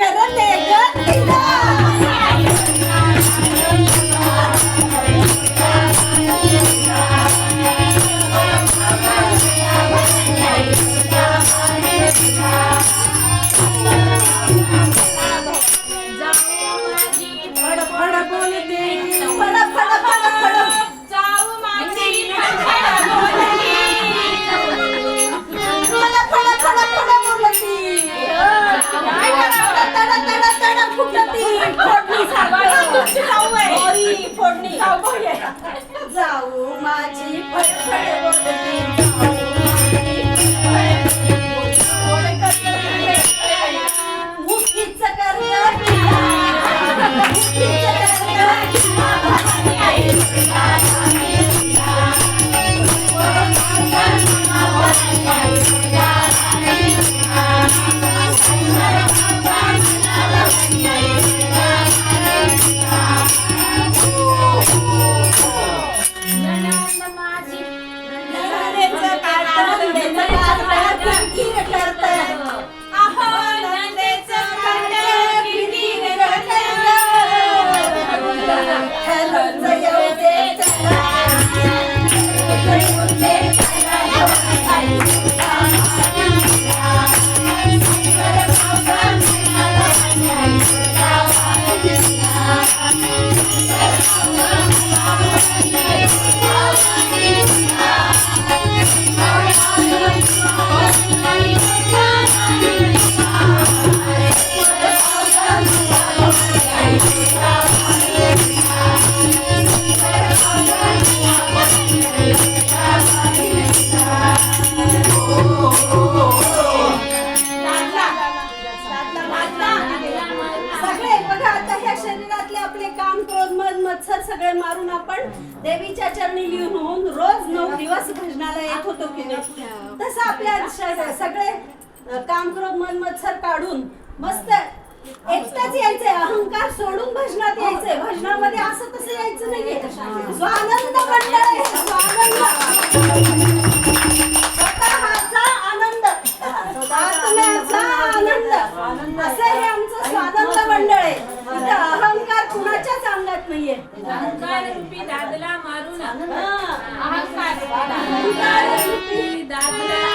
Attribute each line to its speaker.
Speaker 1: 哪个？哪
Speaker 2: 个？Thank you. संवत्सर सगळे मारून आपण देवीच्या चरणी लिहून होऊन रोज नऊ दिवस भजनाला येत होतो की नाही. तसं आपल्या सगळे काम करून मन मत्सर काढून मस्त एकटाच यायचे अहंकार దాని